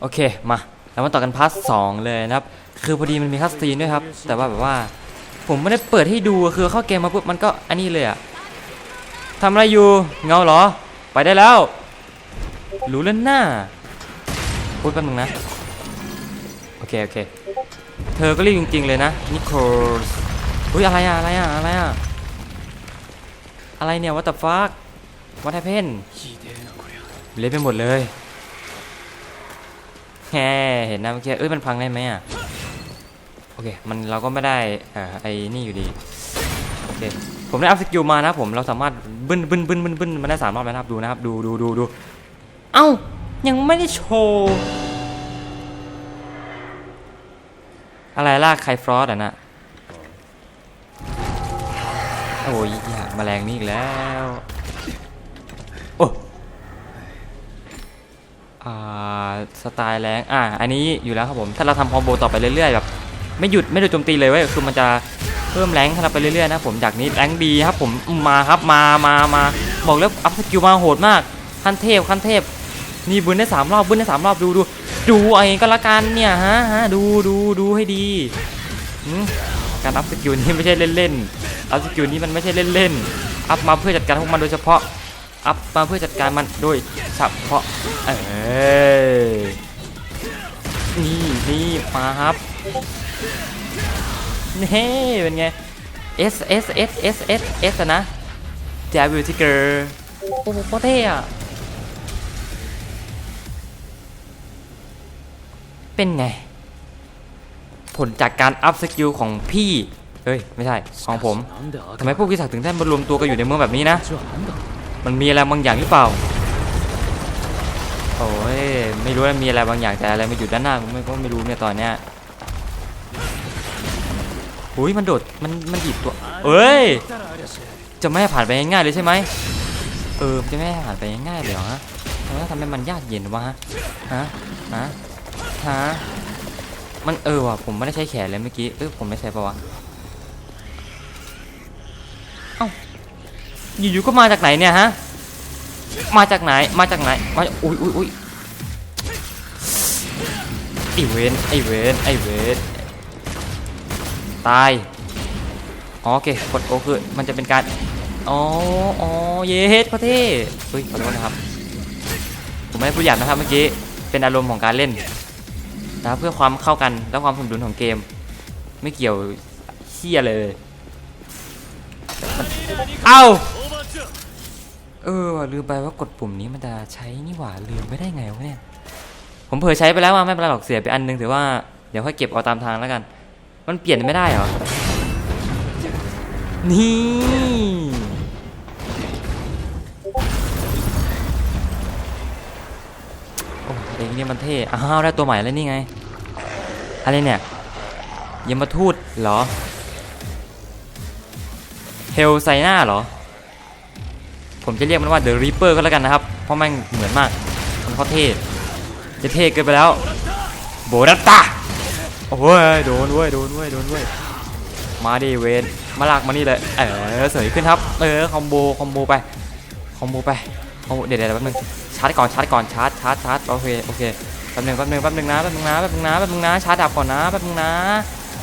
โอเคมาเรามาต่อกันพาร์ทสองเลยนะครับ คือพอดีมันมีคัสซีนด้วยครับ แต่ว่าแบบว่า ผมไม่ได้เปิดให้ดูคือเข้าเกมมาปุ๊บมันก็อันนี้เลยอะทำอะไรอยู่เงาเหรอ ไปได้แล้วรู้แล้วหน้าพูดแป๊บนึงนะ โอเค โอเค เธอก็รีบจริง ๆ เลยนะนิโคลสอุ้ยอะไรอะอะไรอะอะไรอะอะไรเนี่ย what the fuck what happened เละไปหมดเลย แฮเห็นนะเมื่อกี้เอ้ยมันพังได้ไหมอะโอเคมันเราก็ไม่ได้อ่าไอ้นี่อยู่ดีโอเคผมได้อัพสกิลมานะผมเราสามารถบึ้นบึ้นบึ้นบึ้นบึ้นมันได้สามรอบแล้วนะครับดูนะครับดูดูดูดูเอ้ายังไม่ได้โชว์อะไรลากใครฟรอสอะนะโอ้ยอย่าแมลงนี่อีกแล้ว สไตล์แรงอ่าอันนี้อยู่แล้วครับผม ถ้าเราทำคอมโบต่อไปเรื่อยๆแบบไม่หยุดไม่หยุดโจมตีเลยเว้ยคือมันจะเพิ่มแรงให้เราไปเรื่อยๆนะผมจากนี้แรงดีครับผมมาครับมามามาบอกแล้วอัพสกิลมาโหดมากขั้นเทพขั้นเทพนี่บึ้นได้สามรอบบึ้นได้สามรอบดูดูดูเอาเองก็ละกันเนี่ยฮะฮะดูดูดูให้ดีการอัพสกิลนี้ไม่ใช่เล่นๆอัพสกิลนี้มันไม่ใช่เล่นๆอัพมาเพื่อจัดการพวกมันโดยเฉพาะ อัพมาเพื่อจัดการมันโดยเฉพาะเออนี่นี่มาครับนี่เป็นไง S S S S S S นะแจวิวทิกเกอร์โอ้โหเท่อะเป็นไง ผลจากการอัพสกิลของพี่ เฮ้ย ไม่ใช่ ของผมทำไมพวกกิสักถึงได้มารวมตัวกันอยู่ในเมืองแบบนี้นะ มันมีอะไรบางอย่างหรือเปล่า โอ้ย ไม่รู้ว่ามีอะไรบางอย่างแต่อะไรมาอยู่ด้านหน้าผมไม่ก็ไม่รู้เนี่ยตอนเนี้ยอุ้ยมันโดด มัน มันหยิบตัว เอ้ย จะไม่ผ่านไปง่ายๆเลยใช่ไหมเออ จะไม่ผ่านไปง่ายๆเลยเหรอฮะทำไมต้องทำให้มันยากเย็นวะฮะฮะ ฮะ ฮะ มันเออว่ะ ผมไม่ได้ใช้แขนเลยเมื่อกี้ เออผมไม่ใช่ปะวะ อยู่ๆก็มาจากไหนเนี่ยฮะ มาจากไหน มาจากไหน มาอุ้ยอุ้ยอุ้ยไอเวนไอเวนไอเวนตายอ๋อโอเค กดโอคือ มันจะเป็นการ อ๋อ อ๋อ เยสพระเท่เฮ้ย ขอโทษนะครับ ผมไม่ได้พูดหยาบนะครับเมื่อกี้ เป็นอารมณ์ของการเล่นนะเพื่อความเข้ากันและความสมดุลของเกม ไม่เกี่ยวเชี่ยเลย เอ้า เออว่ะลืมไปว่ากดปุ่มนี้มันจะใช้นี่หว่าลืมไม่ได้ไงวะเนี่ย ผมเผลอใช้ไปแล้วว่าไม่เป็นไรหรอกเสียไปอันนึงถือว่าเดี๋ยวค่อยเก็บเอาตามทางแล้วกัน มันเปลี่ยนไม่ได้เหรอ นี่ โอ้เองเนี่ยมันเท่ อ้าวได้ตัวใหม่แล้วนี่ไง อะไรเนี่ยยมทูตเหรอ เฮลไซน่าเหรอ ผมจะเรียกมันว่าเดอะรีเปอร์ก็แล้วกันนะครับ เพราะแม่งเหมือนมากมันเขาเท่จะเท่เกินไปแล้ว โบรัตตาโอ้ยโดนเว้ยโดนเว้ยโดนเว้ยมาดิเวนมาลากมานี่เลยเออเสยขึ้นครับเออคอมโบคอมโบไปคอมโบไปคอมโบเดี๋ยวเดี๋ยวแป๊บนึงชาร์จก่อนชาร์จก่อนชาร์จชาร์จชาร์จโอเคโอเคแป๊บนึงแป๊บนึงแป๊บนึงนะแป๊บนึงนะแป๊บนึงนะแป๊บนึงนะชาร์จดับก่อนนะแป๊บนึงนะ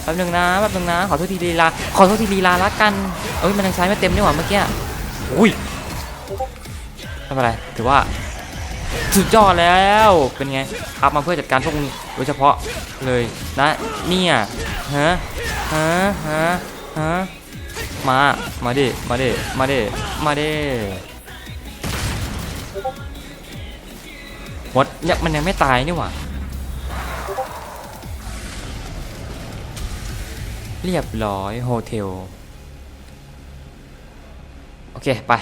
แป๊บนึงนะแป๊บนึงนะขอโทษทีลีลาขอโทษทีลีลาละกันเอ้ยมันยังใช้ไม่เต็มนี่หว่าเมื่อกี้อุ้ย ไม่เป็นไรถือว่าสุดยอดแล้วเป็นไงอัพมาเพื่อจัดการพวกมึงโดยเฉพาะเลยนะเนี่ยฮะฮะฮะฮะมา มาดิมาดิมาดิมาดิวดเนี่ยมันยังไม่ตายนี่หว่าเรียบร้อยโฮเทล โอเค ไป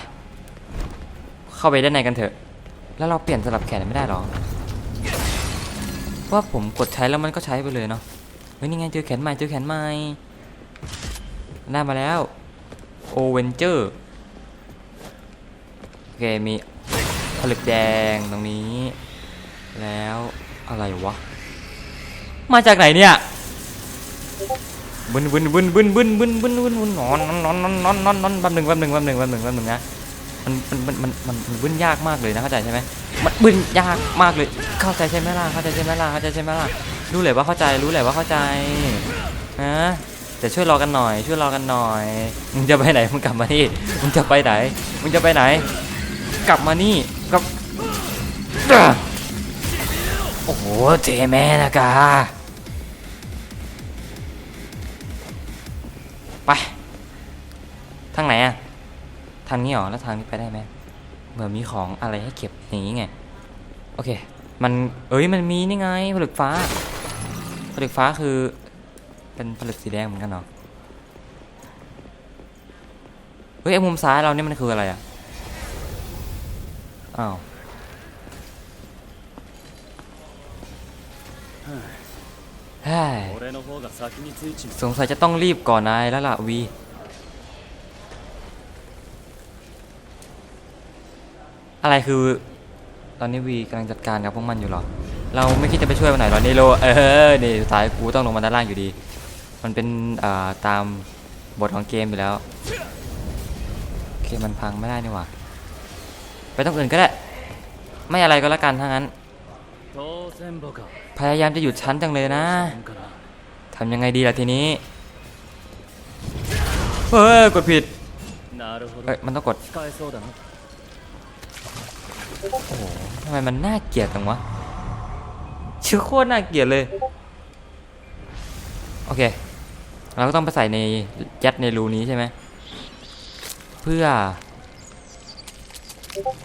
เข้าไปด้านในกันเถอะ แล้วเราเปลี่ยนสลับแขนไม่ได้หรอว่าผมกดใช้แล้วมันก็ใช้ไปเลยเนาะเฮ้ยนี่ไงเจอแขนใหม่เจอแขนใหม่ได้มาแล้วโอเวนเจอร์โอเคมีผลึกแดงตรงนี้ แล้วอะไรวะ มาจากไหนเนี่ยบึนบึนบึนบึนบึนบึนบึนบึนบึนนอนนอนนอนนอนนอนนอนแป๊บหนึ่งแป๊บหนึ่งแป๊บหนึ่งแป๊บหนึ่งแป๊บหนึ่งนะ มันมันมันมันมันมันบึ้นยากมากเลยนะเข้าใจใช่ไหมมันบึ้นยากมากเลย เข้าใจใช่ไหมล่ะเข้าใจใช่ไหมล่ะเข้าใจใช่ไหมล่ะรู้เลยว่าเข้าใจรู้เลยว่าเข้าใจนะแต่ช่วยรอกันหน่อย ช่วยรอกันหน่อยมึงจะไปไหนมึงกลับมานี่มึงจะไปไหนมึงจะไปไหน กลับมานี่กลับโอ้โหเจแม่นะกาไปทางไหนอะางนี้หรอ แล้วทางนี้ไปได้ไหมเหมือนมีของอะไรให้เก็บอย่างนี้ไง โอเค มัน เอ้ย มันมีนี่ไง ผลึกฟ้า ผลึกฟ้าคือ เป็นผลึกสีแดงเหมือนกันเนาะเฮ้ยไอมุมซ้ายเราเนี่ยมันคืออะไรอะ อ้าว สงสัยจะต้องรีบก่อนนายแล้วล่ะวี อะไรคือ ตอนนี้วีกำลังจัดการกับพวกมันอยู่หรอ เราไม่คิดจะไปช่วยมันหน่อยหรอเนโรเออนี่สุดท้ายกูต้องลงมาด้านล่างอยู่ดี มันเป็นตามบทของเกมอยู่แล้วเคมันพังไม่ได้นี่หว่าไปต้องอื่นก็ได้ ไม่อะไรก็แล้วกันทั้งนั้น พยายามจะหยุดชั้นจังเลยนะทำยังไงดีล่ะทีนี้เฮ้ยกดผิดมันต้องกด โอ้โหทำไมมันน่าเกลียดจังวะชื่อโคตรน่าเกลียดเลย โอเค เราก็ต้องไปใส่ในยัดในรูนี้ใช่ไหม เพื่อ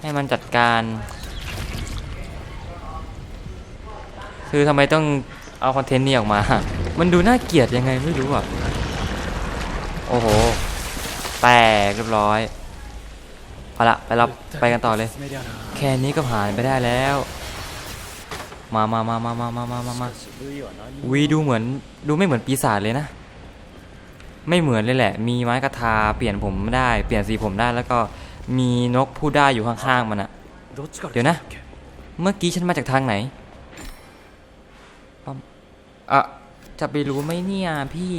ให้มันจัดการ คือทำไมต้องเอาคอนเทนต์นี้ออกมา มันดูน่าเกลียดยังไงไม่รู้อะ โอ้โห แตกเรียบร้อย เอาละไปรับไปกันต่อเลย แค่นี้ก็ผ่านไปได้แล้ว มามามามามามามามามาวีดูเหมือนดูไม่เหมือนปีศาจเลยนะ ไม่เหมือนเลยแหละ มีไม้กระทาเปลี่ยนผมได้ เปลี่ยนสีผมได้ แล้วก็มีนกพูดได้อยู่ข้างๆมันอะเดี๋ยวนะ เมื่อกี้ฉันมาจากทางไหนอะจะไปรู้ไหมเนี่ยพี่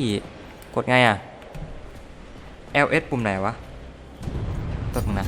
กดไงอะ LS ปุ่มไหนวะตัตรงนั้น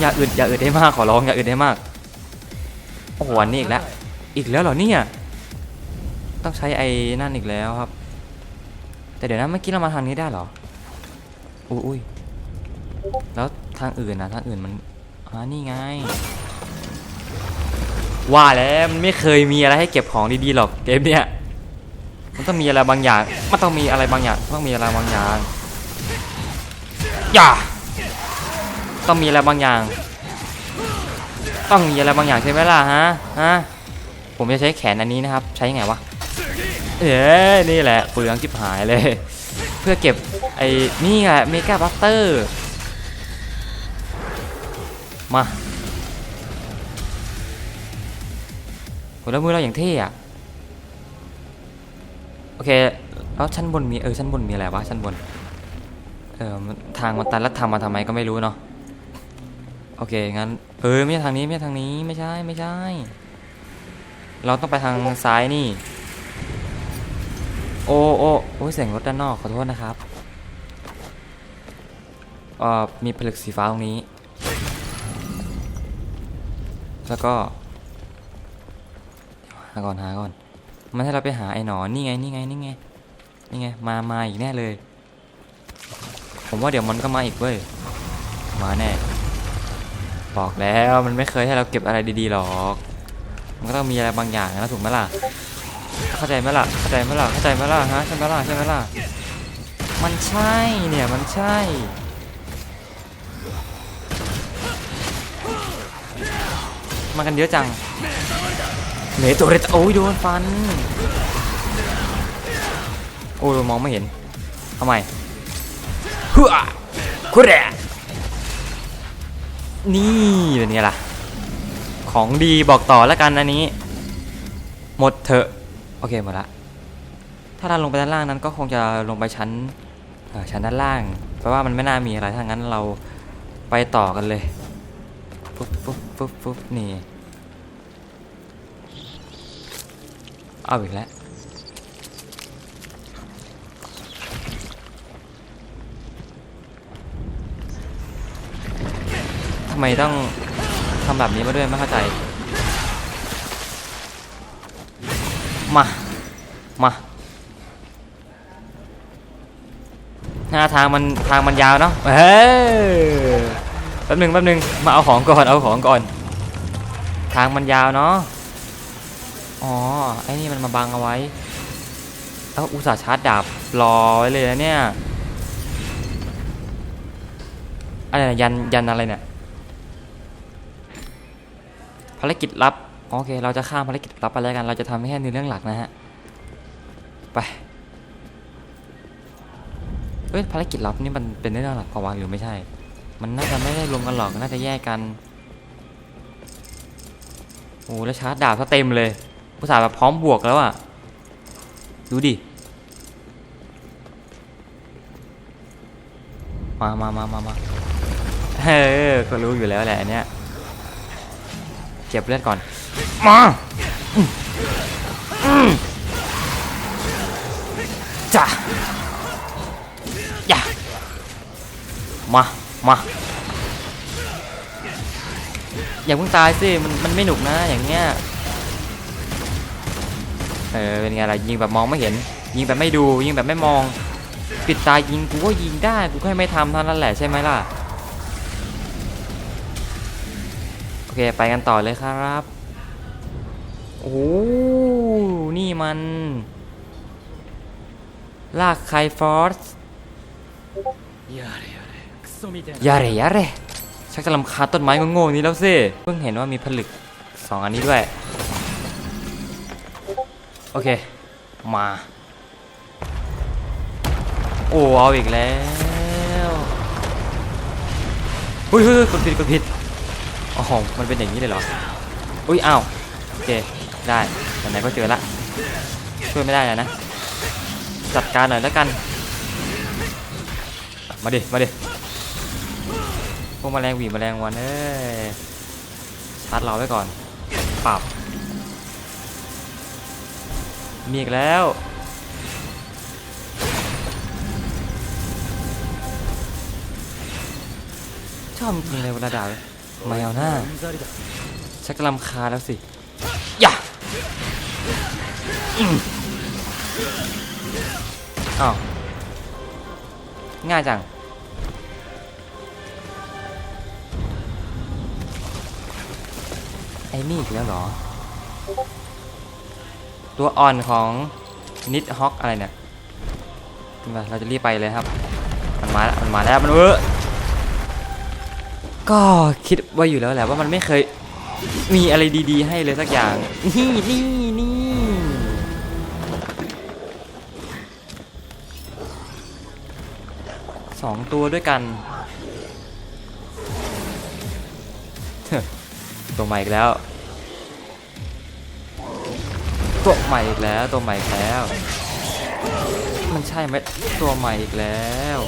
อย่าอึดอย่าอึดได้มากขอร้องอย่าอึดได้มาก โอ้โหอันนี้อีกแล้ว อีกแล้วเหรอเนี่ย ต้องใช้ไอ้นั่นอีกแล้วครับ แต่เดี๋ยวนะเมื่อกี้เรามาทางนี้ได้เหรออุ้ยอุ้ยแล้วทางอื่นนะทางอื่นมันอ่านี่ไง ว่าแล้วมันไม่เคยมีอะไรให้เก็บของดีๆหรอกเกมเนี้ยมันต้องมีอะไรบางอย่าง มันต้องมีอะไรบางอย่าง ต้องมีอะไรบางอย่าง อย่า ต้องมีอะไรบางอย่าง ต้องมีอะไรบางอย่างใช่ไหมล่ะฮะฮะผมจะใช้แขนอันนี้นะครับ ใช้ไงวะเอ้ยนี่แหละเปลืองจิบหายเลย เพื่อเก็บไอ้นี่แหละเมกาบัสเตอร์มาโหแล้วมือเราอย่างเท่อะโอเคแล้วชั้นบนมีเออชั้นบนมีอะไรวะชั้นบนเออทางมันตันแล้วทำมาทำไมก็ไม่รู้เนาะ โอเคงั้นเออไม่ใช่ทางนี้ไม่ใช่ทางนี้ไม่ใช่ไม่ใช่ เราต้องไปทางซ้ายนี่ โอ้โอ้โอ้เสียงรถด้านนอกขอโทษนะครับเอ่อมีผลึกสีฟ้าตรงนี้ แล้วก็หาก่อนหาก่อนมันให้เราไปหาไอ้หนอนนี่ไงนี่ไงนี่ไงนี่ไงมามาอีกแน่เลย ผมว่าเดี๋ยวมันก็มาอีกเว้ยมาแน่ บอกแล้วมันไม่เคยให้เราเก็บอะไรดีๆหรอก มันก็ต้องมีอะไรบางอย่างนะถูกไหมล่ะ เข้าใจไหมล่ะ เข้าใจไหมล่ะ เข้าใจไหมล่ะฮะใช่ไหมล่ะใช่ไหมล่ะ มันใช่เนี่ยมันใช่มากันเยอะจังเหนตัวเรตโอ้ยโดนฟัน โอ้ยมองไม่เห็นทำไมเฮ้อคุเร นี่เป็นไงล่ะ ของดีบอกต่อแล้วกันอันนี้ หมดเถอะ โอเคหมดละ ถ้าเราลงไปด้านล่างนั้นก็คงจะลงไปชั้นชั้นด้านล่าง เพราะว่ามันไม่น่ามีอะไรถ้างั้นเราไปต่อกันเลย ปุ๊บปุ๊บปุ๊บปุ๊บนี่ เอาอีกแล้วำไมต้องทำแบบนี้มาด้วยไม่เข้าใจ มา มาหน้าทางมันทางมันยาวเนาะเฮ้ยแป๊บหนึ่งแป๊บหนึ่งมาเอาของก่อนเอาของก่อน ทางมันยาวเนาะอ๋อไอ้นี่มันมาบังเอาไว้เอาอุตส่าห์ชาร์จดาบรอไว้เลยนะเนี่ยอะไรนะยันยันอะไรเนี่ยารกิจลับโอเค เราจะข้ามภารกิจลับไปแล้วกัน เราจะทำแค่ในเรื่องหลักนะฮะ ไป เฮ้ยภารกิจลับนี่มันเป็นเรื่องหลักพอวะหรือไม่ใช่ มันน่าจะไม่ได้รวมกันหรอก น่าจะแยกกัน โอ้แล้วชาร์จดาบซะเต็มเลยภาษาแบบพร้อมบวกแล้วอะ ดูดิ มามามามามาเออก็รู้อยู่แล้วแหละเนี้ย เก็บเลือดก่อน มาอืมอืมจ้ะอย่ามา มาอย่าเพิ่งตายสิ มันมันไม่หนุกนะอย่างเงี้ย เออเป็นไงล่ะยิงแบบมองไม่เห็น ยิงแบบไม่ดูยิงแบบไม่มอง ปิดตายิงกูก็ยิงได้กูแค่ไม่ทำเท่านั้นแหละใช่ไหมล่ะ เคไปกันต่อเลยครับ โอ้นี่มัน ลากไคฟอร์สยาเรยาเรชักจะลำคาต้นไม้ก็โง่นี้แล้วสิเพิ่งเห็นว่ามีผลึกสองอันนี้ด้วย โอเค มา โอ้เอาอีกแล้วเฮ้ยเฮ้ยกดผิดกดผิด โอ๋อมันเป็นอย่างนี้เลยเหรอ อุ้ยอ้าวโอเค ได้ไหนๆก็เจอละช่วยไม่ได้แล้วนะ จัดการหน่อยแล้วกัน มาดิ มาดิ พวกแมลงหวีแมลงวันเอ้ยชาร์จเราไว้ก่อน ปรับ มีอีกแล้วชอบจริงเลยเวลาด่าเลย มาเอาหน้าชักลำคาแล้วสิอย่าอ้าวง่ายจัง ไอ้นี่อีกแล้วเหรอ ตัวอ่อนของนิดฮอกอะไรเนี่ย เราจะรีบไปเลยครับ มันมาแล้ว มันมาแล้ว มันเออ ก็คิดไว้อยู่แล้วแหละว่ามันไม่เคยมีอะไรดีๆ ให้เลยสักอย่าง นี่นี่นี่สองตัวด้วยกัน ตัวใหม่อีกแล้ว ตัวใหม่อีกแล้ว ตัวใหม่อีกแล้ว มันใช่ไหมตัวใหม่อีกแล้ว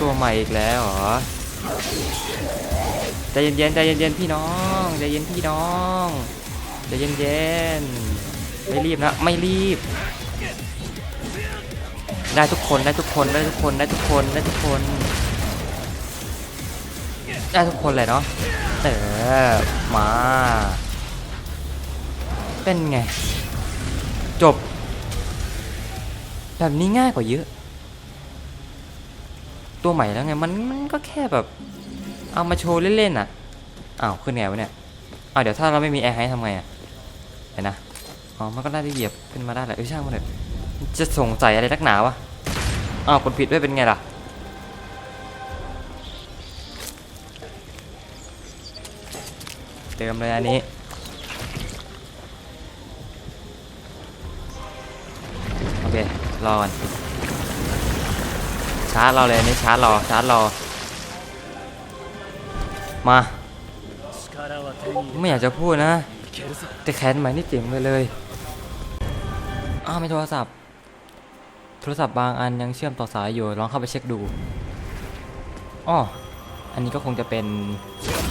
ตัวใหม่อีกแล้วเหรอ ใจเย็นๆใจเย็นๆพี่น้องใจเย็นพี่น้องใจเย็นๆไม่รีบนะไม่รีบ ได้ทุกคนได้ทุกคนได้ทุกคนได้ทุกคนได้ทุกคน ได้ทุกคนเลยเนาะเออมา เป็นไง จบ แบบนี้ง่ายกว่าเยอะ ตัวใหม่แล้วไงมันมันก็แค่แบบ เอามาโชว์เล่นๆอะอ้าวขึ้นไงวะเนี่ยอ้าวเดี๋ยวถ้าเราไม่มีแอร์ไฮทำไงอะเห็นนะอ๋อมันก็น่าจะเหยียบขึ้นมาได้แหละเออช่างมันเถอะจะสงสัยอะไรนักหนาวะอ้าวกดผิดด้วยเป็นไงล่ะเติมเลยอันนี้โอเครอก่อน ชาร์จเราเลยนี่ชาร์จรอชาร์จรอมาไม่อยากจะพูดนะ แต่แขนใหม่นี่เจ๋งเลยเลยอ้าวไม่โทรศัพท์ โทรศัพท์บางอันยังเชื่อมต่อสายอยู่ลองเข้าไปเช็คดูอ๋ออันนี้ก็คงจะเป็น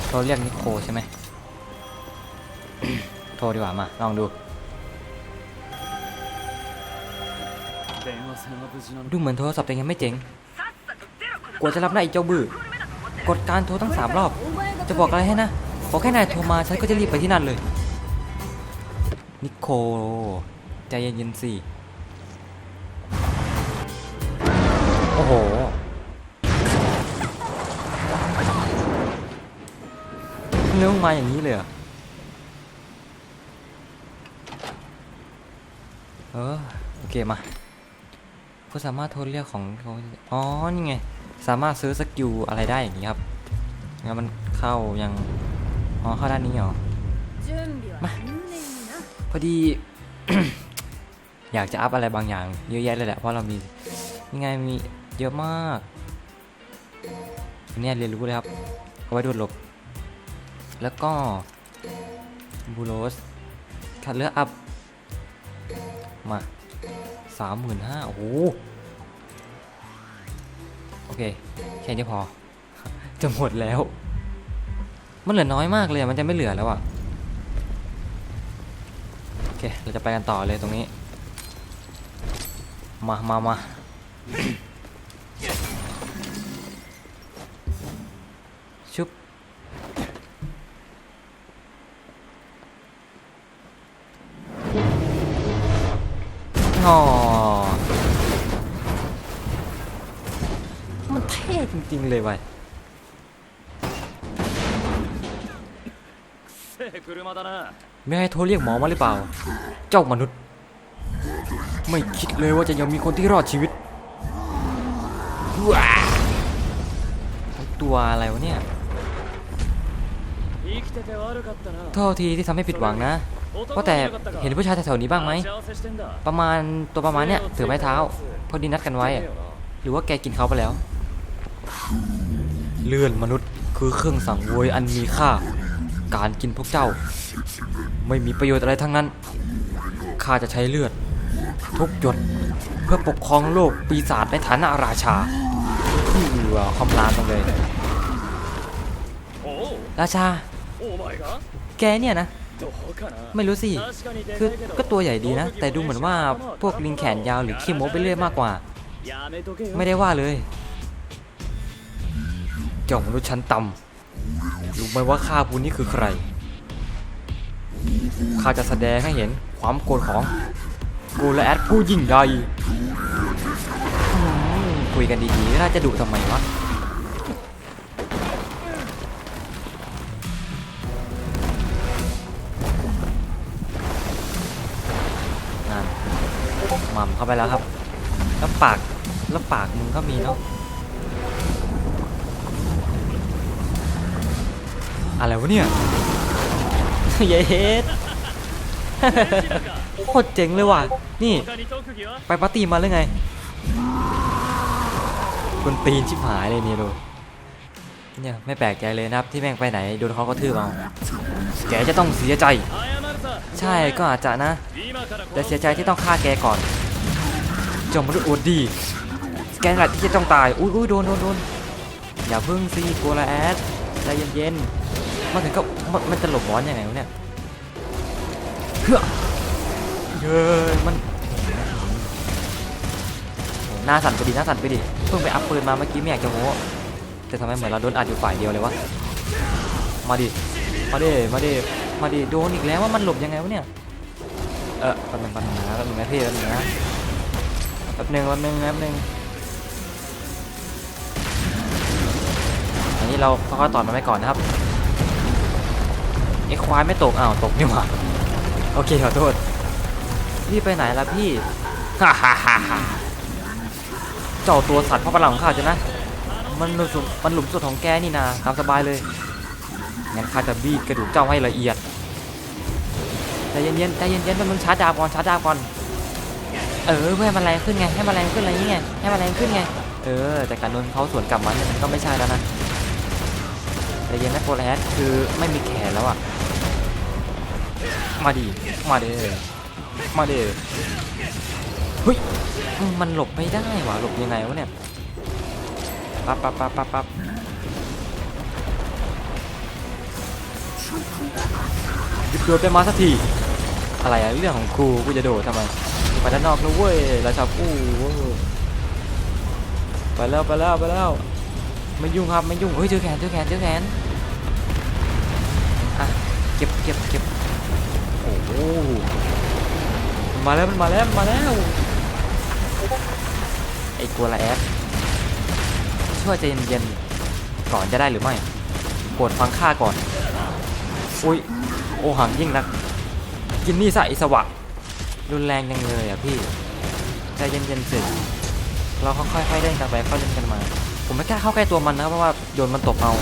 โทรเรียกนิโคใช่ไหมโทรดีกว่ามาลองดูดูเหมือนโทรศัพท์ยังไม่เจ๋ง กว่าจะรับได้อีกเจ้าบื้อกดการโทรตั้งสามรอบ จะบอกอะไรให้นะ ขอแค่นายโทรมาฉันก็จะรีบไปที่นั่นเลย นิโคใจเย็นๆสิ โอ้โห เนื้อมาอย่างนี้เลยเอเออ โอเคมาก็สามารถโทรเรียกของของอ๋อ นี่ไง สามารถซื้อสกิลอะไรได้อย่างนี้ครับงั้นมันเข้ายังอ๋อเข้าด้านนี้เหรอมาพอดี อยากจะอัพอะไรบางอย่าง เยอะแยะเลยแหละเพราะเรามียังไงมีเยอะมากเนี่ยเรียนรู้เลยครับเอาไว้ดูดลบ แล้วก็บูโรสคัดเลือกอัพมาสามหมื่นห้าโอ้ เค แค่นี้พอ จะหมดแล้ว มันเหลือน้อยมากเลยมันจะไม่เหลือแล้วอะโอเค เราจะไปกันต่อเลยตรงนี้ มามามาชุบอ๋อ เท่จริงๆเลยว่ะไม่ให้โทรเรียกหมอมาหรือเปล่า เจ้ามนุษย์ ไม่คิดเลยว่าจะยังมีคนที่รอดชีวิตตัวอะไรวะเนี่ยโทษทีที่ทำให้ผิดหวังนะเพราะแต่เห็นผู้ชายแถวๆนี้บ้างไหม ประมาณตัวประมาณเนี่ยถือไม้เท้า พอดีนัดกันไว้ หรือว่าแกกินเขาไปแล้ว เลื่อนมนุษย์คือเครื่องสั่งเวยอันมีค่า การกินพวกเจ้า ไม่มีประโยชน์อะไรทั้งนั้น ข้าจะใช้เลือด ทุกหยดเพื่อปกครองโลกปีศาจในฐานะราชาที่อยู่คำรามตรงเลย ราชา แกเนี่ยนะ ไม่รู้สิ คือก็ตัวใหญ่ดีนะ แต่ดูเหมือนว่าพวกลิงแขนยาวหรือขี้โม้ไปเรื่อยมากกว่า ไม่ได้ว่าเลย เจ้ามนุษย์ชั้นต่ำรู้ไหมว่าข้าผู้นี้คือใคร ข้าจะแสดงให้เห็นความโกรธของกูและแอดผู้ยิ่งใหญ่คุยกันดีๆน่าจะดุทำไมวะนั่นหม่ำเข้าไปแล้วครับ แล้วปาก แล้วปากมึงก็มีเนาะ อะไรวะเนี่ย เย้โคตรเจ๋งเลยว่ะ นี่ ไปปาร์ตี้มาเลยไงคนตีนชิบหายเลยเนี่ยดูเนี่ยไม่แปลกใจเลยนะครับที่แม่งไปไหนโดนเขาก็ทืบเอาแกจะต้องเสียใจ ใช่ก็อาจจะนะ แต่เสียใจที่ต้องฆ่าแกก่อนจงมรุษ์อดดี แกแหละที่จะต้องตาย อุ้ยโดนโดนโดนอย่าพึ่งซีกลาแอดใจเย็นๆ มาถึงก็มันมันจะหลบบอลยังไงวะเนี่ยเฮ้อเย้ยมันหน้าสั่นไปดิหน้าสั่นไปดิเพิ่งไปอัพปืนมาเมื่อกี้ไม่อยากจะโม้แต่ทำไมเหมือนเราโดนอัดอยู่ฝ่ายเดียวเลยวะมาดิมาดิมาดิมาดิโดนอีกแล้วว่ามันหลบยังไงวะเนี่ยเออแป๊บนึงแป๊บนึงนะแป๊บนึงนะพี่แป๊บนึงนะแป๊บนึงแป๊บนึงแป๊บนึงอันนี้เราค่อยๆต่อยมันไปก่อนนะครับ ไอ้ควายไม่ตกอ้าวตกนี่หว่าโอเคขอโทษพี่ไปไหนล่ะพี่ฮ่าฮ่าฮ่าฮ่าเจ้าตัวสัตว์พ่อพลังของข้าจะนะ มันหลุมสุดมันหลุมสุดของแกนี่นาตามสบายเลยงั้นข้าจะบี้กระดูกเจ้าให้ละเอียดใจเย็นๆใจเย็นๆมันมึงชาร์จดาบก่อนชาร์จดาบก่อนเออเพื่อให้มันแรงขึ้นไงให้มันแรงขึ้นอะไรนี่ไงให้มันแรงขึ้นไงเออแต่การโดนเขาสวนกลับมาเนี่ยมันก็ไม่ใช่แล้วนะแต่เย็นนะโปรแลสคือไม่มีแขนแล้วอะ มาดิมาเด้อมาเด้อเฮ้ยมันหลบไม่ได้วะหลบยังไงวะเนี่ยปั๊บปั๊บปั๊บปั๊บปั๊บดโดดไปมาสักทีอะไรอะเรื่องของกูกูจะโดดทำไมไปด้านนอกแล้วเว้ยราชาผู้ไปแล้วไปแล้วไปแล้วไม่ยุ่งครับไม่ยุ่งเฮ้ยเจอแขนเจอแขนเจอแขนอะเก็บเก็บเก็บ โอ้มาแล้วมันมาแล้วมาแล้ว ไอ้กลัวละแอดช่วยใจเย็นๆก่อนจะได้หรือไม่โปรดฟังข้าก่อน อุ้ยโอหังยิ่งนัก กินนี่ใส่สวะ รุนแรงจังเลยอะพี่ใจเย็นๆสิเราค่อยๆเล่นกันไปค่อยเล่นกันมา ผมไม่กล้าเข้าใกล้ตัวมันนะเพราะว่าโดนมันตบเอา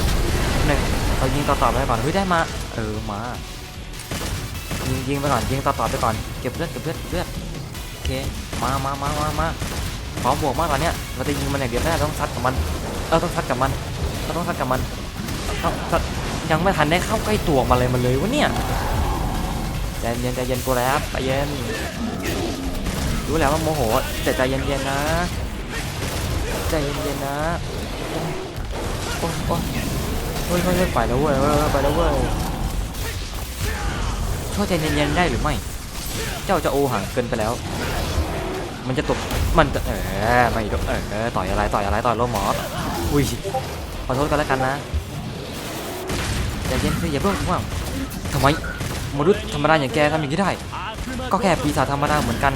หนึ่งเรายิงต่อๆไปก่อนเฮ้ยได้มา เออมา ยิงยิงไปก่อนยิงต่อๆไปก่อนเก็บเลือดเก็บเลือดเก็บเลือดโอเคมามามามามาพร้อมบวกมากกว่านี้ยเราจะยิงมันอย่างเดียวไม่ได้เราต้องซัดกับมันเราต้องซัดกับมันเราต้องซัดกับมันต้องซัดยังไม่ทันได้เข้าใกล้ตัวมันเลยมันเลยวะเนี่ยใจเย็นใจเย็นกูแล้วใจเย็นรู้แล้วว่าโมโหแต่ใจเย็นๆนะใจเย็นๆนะโอ้ยโอ้โอ้ยโอ้ยโอ้ยไปแล้วเว้ยเว้ยเว้ยไปแล้วเว้ย ช่วยใจเย็นๆได้หรือไม่ เจ้าจะโอหังเกินไปแล้ว มันจะตกมันจะเออไม่โดนเออต่อยอะไรต่อยอะไรต่อยโลหมออุ้ยขอโทษกันแล้วกันนะใจเย็นสิอย่าเพิ่งว่างทำไมมนุษย์ธรรมดาอย่างแกทำอย่างนี้ได้ ก็แค่ปีศาจธรรมดาเหมือนกัน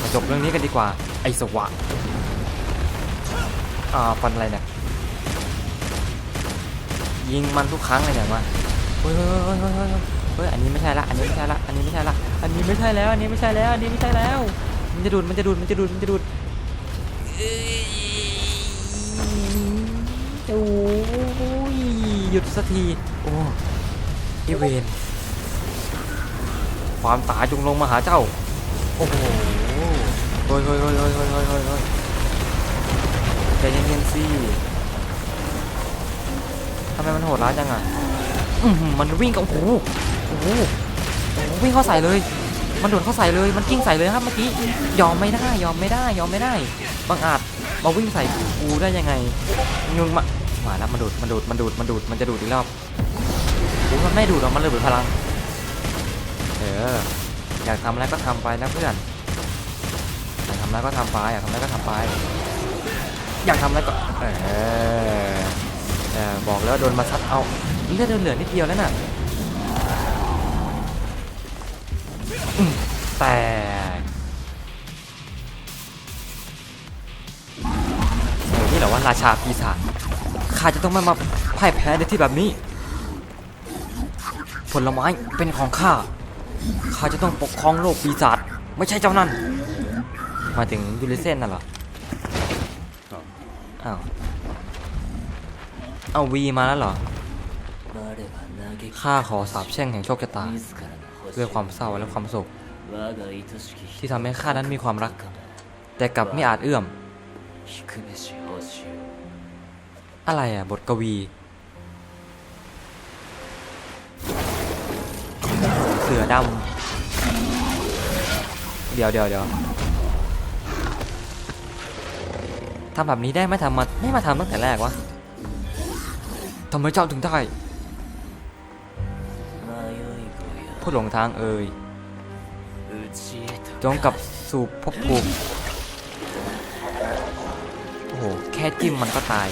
มาจบเรื่องนี้กันดีกว่า ไอ้สวะอ่าฟันอะไรเนี่ยยิงมันทุกครั้งเลยเนี่ยมาเฮ้ยเฮ้ยเฮ้ย เฮ้ยอันนี้ไม่ใช่ละอันนี้ไม่ใช่ละอันนี้ไม่ใช่ละอันนี้ไม่ใช่แล้วอันนี้ไม่ใช่แล้วอันนี้ไม่ใช่แล้ว มันจะดูดมันจะดูดมันจะดูดมันจะดูดโอ้ยหยุดสักทีโอ้เอเวนความตาจงลงมาหาเจ้าโอ้โหเฮ้ยเฮ้ยเฮ้ยเฮ้ยเฮ้ยเฮ้ยเฮ้ยใจเย็นๆสิทำไมมันโหดร้ายจังอะมันวิ่งกับโอ้โห อ้โหโอ้วิ่งเข้าใส่เลย มันโดดเข้าใส่เลย มันกิ้งใส่เลยครับเมื่อกี้ ยอมไม่ได้ ยอมไม่ได้ ยอมไม่ได้บังอาจมาวิ่งใส่กูได้ยังไงงงมามาแล้วมันดูด มันดูด มันดูด มันดูด มันจะดูดอีกรอบโอ้มันไม่ดูดหรอก มันเลยเบิดพลัง เออ อยากทำอะไรก็ทำไปนะเพื่อน อยากทำอะไรก็ทำไป อยากทำอะไรก็ทำไป อยากทำอะไรก็ เออเออบอกแล้วโดนมาซัดเอา เลือดเหลือนิดเดียวแล้วน่ะ แต่เออนี่เหรอว่าราชาปีศาจข้าจะต้องไม่มาพ่ายแพ้ในที่แบบนี้ ผลไม้เป็นของข้า ข้าจะต้องปกครองโลกปีศาจไม่ใช่เจ้านั่น มาถึงยูริเซนน่ะเหรอ อ้าว เอาวีมาแล้วเหรอ ข้าขอสาบแช่งแห่งโชคชะตา ด้วยความเศร้าและความโศกที่ทำให้ข้านั้นมีความรัก แต่กลับไม่อาจเอื้อม อะไรอะ บทกวี เสือดำ เดี๋ยวเดี๋ยวเดี๋ยวทำแบบนี้ได้ไหมทำมาไม่มาทำตั้งแต่แรกวะทำไมเจ้าถึงได้ ผู้หลงทางเอ่ยจงกลับสู่พบภูมิโอ้โห แค่จิ้มมันก็ตาย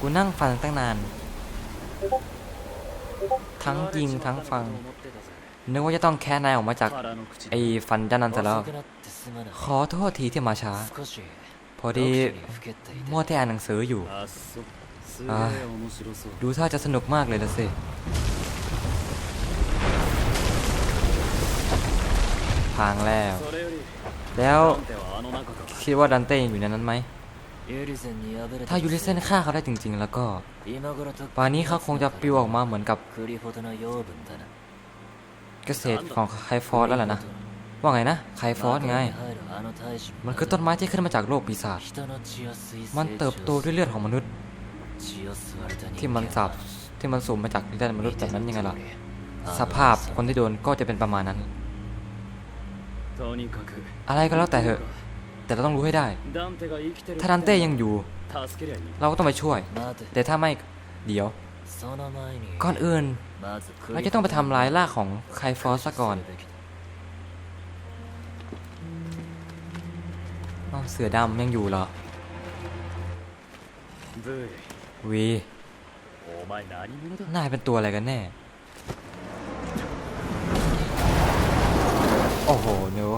กูนั่งฟังตั้งนาน ทั้งยิงทั้งฟัง นึกว่าจะต้องแค่นายออกมาจาก ไอ้ฟันด้านนั้นซะแล้ว ขอโทษทีที่มาช้า พอดีมัวแต่อ่านหนังสืออยู่ ดูท่าจะสนุกมากเลยละสิ พังแล้ว แล้วคิดว่าดันเต้ยังอยู่ในนั้นไหม ถ้ายูริเซนฆ่าเขาได้จริง ๆ แล้วก็ป่านนี้เขาคงจะปลิวออกมาเหมือนกับเกษตรของไคฟอสแล้วล่ะนะ ว่าไงนะ ไคฟอสไง มันคือต้นไม้ที่ขึ้นมาจากโลกปีศาจ มันเติบโตด้วยเลือดของมนุษย์ ที่มันสับที่มันสูบมาจากเลือดมนุษย์แต่นั้นยังไงล่ะ สภาพคนที่โดนก็จะเป็นประมาณนั้น อะไรก็แล้วแต่เถอะ แต่เราต้องรู้ให้ได้ ถ้าดันเต้ยังอยู่ เราก็ต้องไปช่วย แต่ถ้าไม่ เดี๋ยว ก่อนอื่น เราจะต้องไปทำลายล่าของไคฟอสซะก่อนเสือดำยังอยู่เหรอวีนายเป็นตัวอะไรกันแน่ โอ้โหเนอ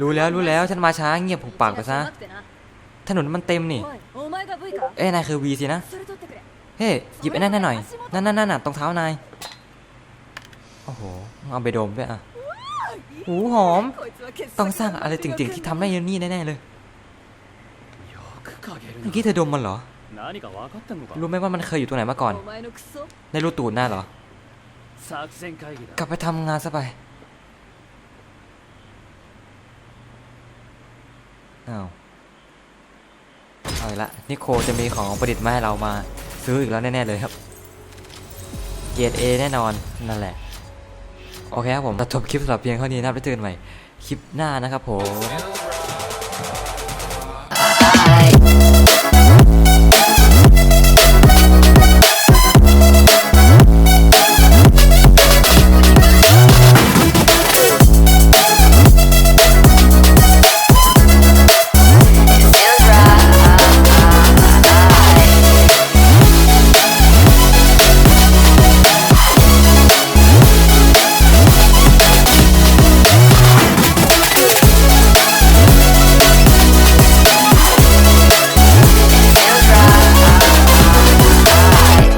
รู้แล้วรู้แล้วฉันมาช้าเงียบหูปากไปซะ ถนนมันเต็มนี่ เอ้นายคือวีสินะ เฮ้หยิบไอ้นั่นหน่อย นั่นนั่นน่นตรงเท้านาย โอ้โห เอาไปดมด้วยอะหูหอม ต้องสร้างอะไรจริงๆที่ทำได้ยันี่แน่ๆเลยเมื่อกี้เธอดมมันเหรอ รู้ไหมว่ามันเคยอยู่ตรงไหนมาก่อน ในรูตูดหน้าเหรอ กลับไปทำงานซะไป อ้าวเอาอีกละนิโคจะมีของประดิษฐ์มาให้เรามาซื้ออีกแล้วแน่ๆเลยครับ เกรดเอแน่นอนนั่นแหละ โอเคครับผมตัดจบคลิปสำหรับเพียงเท่านี้นะครับไว้เจอกันใหม่คลิปหน้านะครับผม